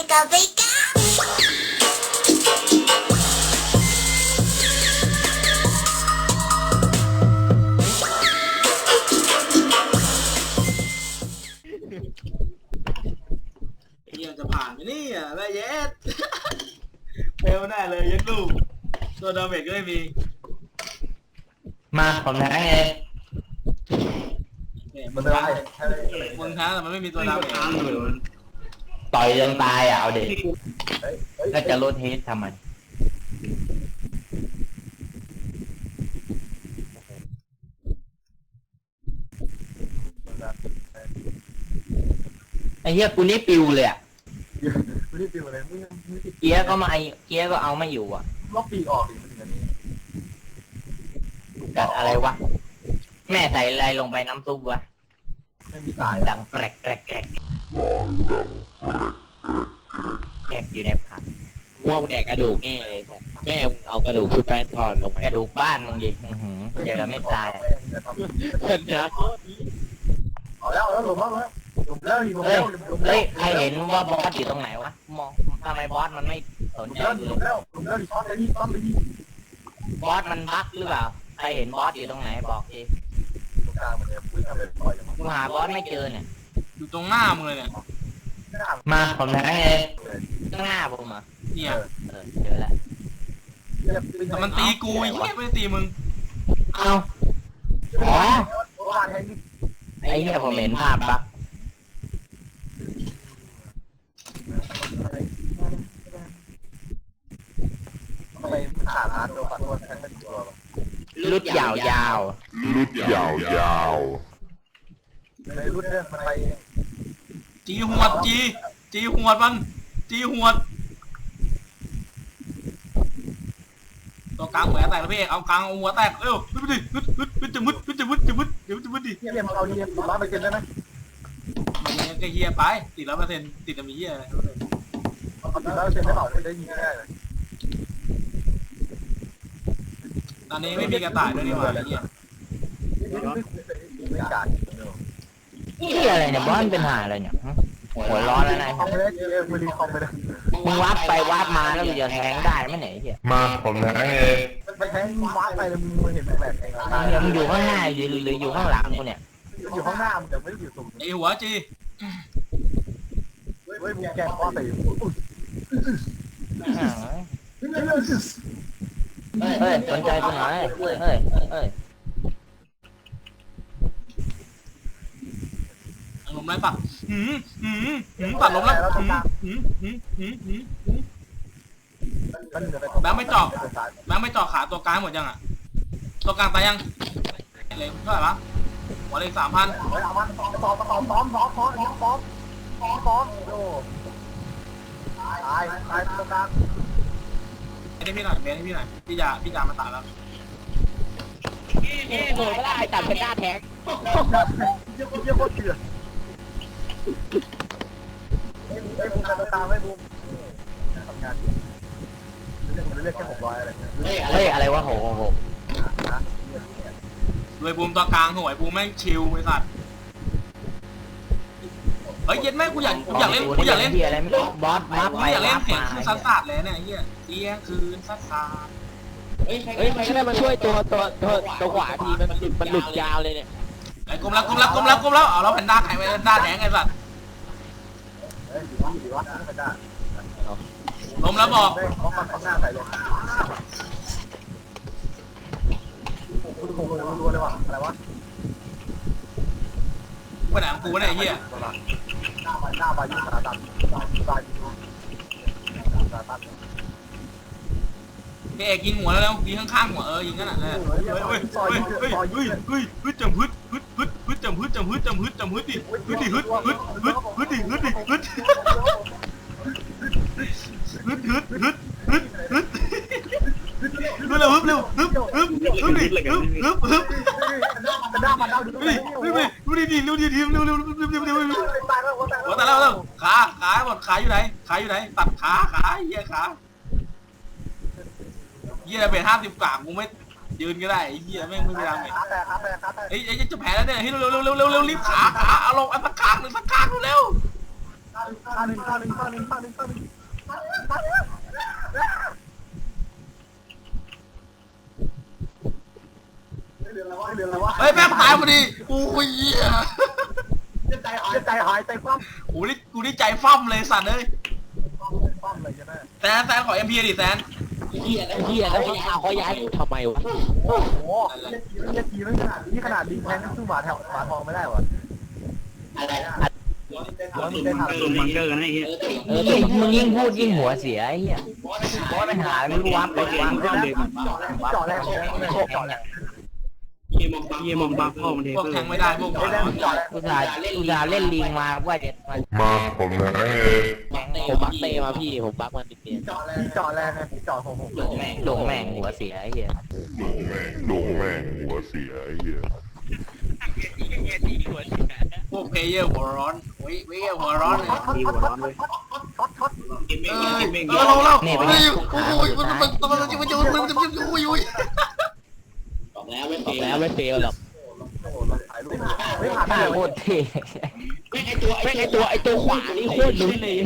Vika Vika. ไอ้เหี้ยจะผ่านไหมเนี่ยแม่เย็ด เฟลแน่เลยเย็ดลูกตัวดาเมจก็ไม่มีมาผมแทงเองเนี่ยมัมึนงไม่ท้าได้มมึงท้าแต่มันไม่มีตัวดาเมจ ต่อยจนตายอะเอาเด็กเฮ้ยเฮ้ยแล้วจะลดเฮดทำไมไอ้เหี้ยกูนี่ปิวเลยอะไม่ได้ปิวอะไรไม่ได้ไม่ได้เกียร์ก็มาไอ้เกียร์ก็เอาไม่อยู่อะล็อกปีกออกดิมันถึงอันนี้กัดอะไรวะแม่ใส่อะไรลงไปน้ำซุปวะไม่มีสายดังแกรกแกรกแกรก แกรกอยู่ในผักพวกแดกกระดูกนี่เลยครับแม่มึงเอากระดูกคือแป้นทอดลงไปกระดูกบ้านมึงดิอื้อหือเดี๋ยวเราไม่ตายเพื่อนนะเอาแล้วเอาแล้วหลบแล้วหลบแล้วหลบเฮ้แล้ยวหลบแล้วเฮ้ยใครเห็นว่าบอสอยู่ตรงไหนวะมองทำไมบอสมันไม่สนใจแล้วกูหลเลยบแล้วหลบแล้วดิซ้อนเลยดิซ้อนเลยดิบอสมันบั๊กหรือเปล่าใครเห็นบอสอยู่ตรงไหนบอกทีตรงกลางมันเนี่ยวิ่งทำเป็นปล่อยอย่างกูหาบอสไม่เจอเนี่ย อยู่ตรงหน้ามึงเลยเนี่ยหน้ามาผมแทงเองเลยข้างหน้าผมเหรอเนี่ยเออเจอแล้วแต่มันตีกูไอ้เหี้ยไม่ได้ตีมึงเอ้าอ๋อว่าแทงดิไอ้เหี้ยผมเห็นภาพบั๊กทำไมขาดร้านโดนปัดโดนแทงเป็นตัวรุดยาวยาวยาวในรุ่นเนี่ยมันไป จีหวดจี จีหวดมัน จีหวด ตัวกลางหัวแตกแล้วพี่เอกเอากลางเอาหัวแตกเร็วฮึดไปดิฮึดฮึดฮึดจะมุดฮึดจะมุดจะมุดเดี๋ยวจะมุดดิเยี่ยมเอาเยี่ยมร้อยเปอร์เซ็นต์ได้ไหมมันยังก็เฮียไปติดแล้วเปอร์เซ็นต์ติดแล้วมีเฮียอะไรเอาติดร้อยเปอร์เซ็นต์ได้เปล่าได้ยิงได้เลยตอนนี้ไม่มีกระต่ายด้วยนี่หว่าไอ้เฮียไม่กาด นี่อะไรเนี่ยบอสมันเป็นหาอะไรเนี่ยฮะหัวร้อนแล้วนายคอมไปเลยเอ็มไม่ดีคอมไปเลยมึงวัดไปวัดมาแล้วมึงจะแทงได้ไหมเนี่ยไอ้เหี้ยมาผมแทงเองไปแทงมาร์ไปเลยมึงเห็นแปลกเองไอ้เหี้ยมึงอยู่ข้างหน้าหรือหรืออยู่ข้างหลังกูเนี่ยอยู่ข้างหน้ามึงแต่ไม่ได้อยู่ตรงไอหัวจีเว้ยมึงแกงข้อตีเฮ้ยสนใจกูหน่อยเฮ้ยเฮ้ยเฮ้ย ลมไรปัดหืมหืมหืมปัดลมแล้วหืมหืมหืมหืมหืมหืมแบงค์ไม่เจาะแม่งไม่เจาะขาตัวกลางหมดยังอะ ตัวกลางตายยังเลยเท่าไหร่ละหัวเลยสามพันเฮ้ยเอามันซ้อมซ้อมซ้อมซ้อมซ้อมซ้อมซ้อมซ้อมซ้อมโอ้ตายตายตายตรงกลางเบนให้พี่หน่อยเบนให้พี่หน่อยพี่ยาพี่ยามาตัดแล้วนี่โดนไม่ได้ตัดเพนด้าแทงเยี่ยมเยี่ยมโคตรเถื่อน ไอ้บูไอ้บูตามไอ้บูทำงานเรื่องเรื่องแค่หกร้อยอะไรเงี้ยเฮ้ยอะไรวะโหโหโหนะรวยบูมตัวกลางหวยบูมแม่งชิลไอ้สัตว์เฮ้ยเย็นแม่งกูอยากกูอยากเล่นกูอยากเล่นที่อะไรไม่รู้บอสวับกูไปอยากเล่วันบเสียงมาคือซัดสาดเลยเนี่ยไอ้เฮียเสียงคืนซัดสาดเฮ้ยใครก็ได้มาช่วยตัวตัวตัวตัวขวาทีมันหลุดมันหลุดยาวเลยเนี่ย ไอ้กลมแล้วกลมแล้วกลมแล้วกลมแล้วเอาแล้วแพนด้าไข่ไปแพนด้าแดงไอ้สัตว์เฮ้ยอยู่วัดอยู่วัดนะพระเจ้าลมแล้วบอกเฮ้ยเขาเขาหน้าใส่เลยคุณคงรู้เลยว่าอะไรวะไปไหนของกูเนี่ยไอ้เฮียหน้าใบหน้าใบยุทธาตันใบใบยุทธาตันพี่เอกยิงหัวแล้วแล้วยิงข้างๆหัวเออยิงนั่นแหละเฮ้ยเฮ้ยเฮ้ยเฮ้ยเฮ้ยเฮ้ยฮึดจำฮึดฮึดฮึดฮึดำฮึดจำฮึดจำฮึดจำฮึดดิฮึดดิฮึดฮึดฮึดฮึดดิฮึดดิฮึดฮึดฮึดฮึดฮึดฮึดฮึดเร็วฮึบเร็วฮึบฮึบฮึบดิฮึบฮึบฮึบหน้ามันเอาดูดูดิดูดิดูดิดูดิทีมเร็วเร็วเร็วเร็วเร็วเร็วเร็วตายแล้วหัวแตกหัวแต่แล้วเร็วขาขาหมดขาอยู่ไหนขาอยู่ไหนตัดขาขาเหี้ยขาเหี้ยเบรห้าสิบกว่ากูไม่ ยืนก็ได้ไอ้เหี้ยแม่งไม่ไปทำไงขาแตกขาแตกขาแตกเอ้ยจะแพ้แล้วเนี่ยเฮ้ยเร็วเร็วเร็วเร็วเร็วรีบขาขาเอาลงอันสักข้างหนึ่งสักข้างเร็วตข้าหนึ่งข้าหนึ่งข้าหนึ่งข้าหนึ่งข้าหนึ่งข้าหนึ่งเรือนอะไรวะเรือนอะไรวะเฮ้ยแม่งตายพอดีกูเหี้ยใจหายใจหายใจคว่ำกูนี่กูนี่ใจฟั่มเลยสัตว์เอ้ยคว่ำเลยใช่ไหมแซนแซนขอเอ็มพีดิแซน เฮียแล้วเฮียแล้วเขาเอาเขาย้ายทำไมวะโอ้โหเล่นทีไม่ขนาดนี่ขนาดดิงแทงสู้หมาแถวหมาทองไม่ได้วะอะไรแล้วมึงได้ทำส่มมังเกอร์กันให้เหี้ยเออมึงยิ่งพูดยิ่งหัวเสียไอ้เหี้ยบอสมันหาไม่รู้วับไปวับเจาะแรกเจาะแรกเจาะแรก เฮียมองเฮียมองบังพ่อมันเทพวกเกอแทงร์ไม่ได้พวกไอ้แรกเจาะแรกอุตส่าห์อุตส่าห์เล่นลิงมาว่าจะมามาผมนะเอ้ยผมบักเตมาพี่ผมบักมันติดเตียนพี่เจาะแรกไงพี่เจาะหกหกหลงแม่งหลงแม่งหัวเสียไอ้เหี้ยโดนแม่งโดนแม่งหัวเสียไอ้เหี้ยพวกเพลเยอร์หัวร้อนเว้ยเว้ยหัวร้อนเลยมีหัวร้อนเลยช็อตช็อตกินเมเอฆอกินเมฆเออลงแล้วนี่เป็นเฮ้ไงยโอ้ยมันมันมันมันมันมันมันมันมัน บอกแล้ว ไม่บเฟอกแล้วไม่เฟลหรอกถ่ายรูปไม่ผ่านหน้าเลยโคตรเท่ไม่ไอตัวไม่ไอตัวไอตัวขวานี่โคตรลุ้นเลย